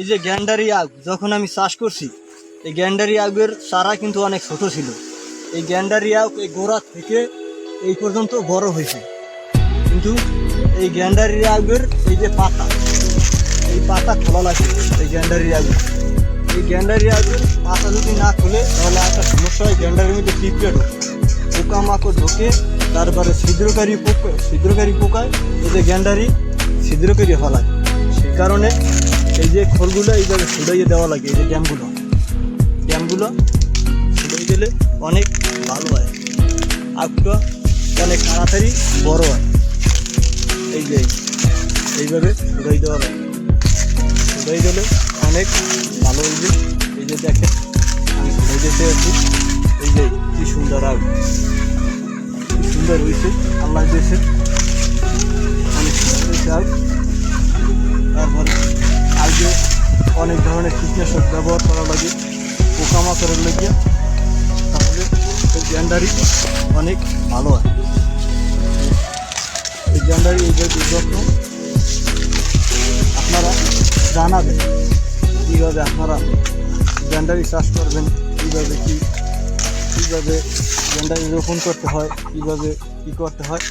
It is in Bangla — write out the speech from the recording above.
এই যে গ্যান্ডারি আগ, যখন আমি চাষ করছি, এই গ্যান্ডারি আগের চারা কিন্তু অনেক ছোট ছিল। এই গ্যান্ডারি আগ এই গোড়া থেকে এই পর্যন্ত বড় হয়েছে। কিন্তু এই গ্যান্ডারি আগের এই যে পাতা, এই পাতা খোলা লাগে এই গ্যান্ডারি আগের এই গ্যান্ডারি আগের পাতা যদি না খুলে, তাহলে একটা সমস্যা হয়, গ্যান্ডারির মধ্যে পিঁপড়ে ঢোকে। পোকামাকড় ঢোকে, তারপরে ছিদ্রকারী পোকা, ছিদ্রকারী পোকায়, এই যে গ্যান্ডারি ছিদ্রকারী ফলায় সেই কারণে এই যে খোলগুলো এইভাবে ছুটাইয়ে দেওয়া লাগে, এই যে ড্যামগুলো। ড্যামগুলো ছুটাই গেলে অনেক ভালো হয়। আগটা অনেক তাড়াতাড়ি বড় হয়। এই যে এইভাবে ছুটাই দেওয়া লাগে। ছুটাই গেলে অনেক ভালো হইবে। এই যে দেখেন, আমি ছুটাই দিতে আছি। এই যে কি সুন্দর আগ সুন্দর হয়েছে আল্লাহ দিয়েছে। অনেক ধরনের কীটনাশক ব্যবহার করা লাগে, পোকামাকড়ের লেগে। তাহলে এই গ্যান্ডারি অনেক ভালো হয়। এই গ্যান্ডারি এইভাবে যত্ন আপনারা জানাবেন কীভাবে আপনারা গ্যান্ডারি চাষ করবেন, কীভাবে কী কীভাবে গ্যান্ডারি রোপণ করতে হয়, কীভাবে কী করতে হয়।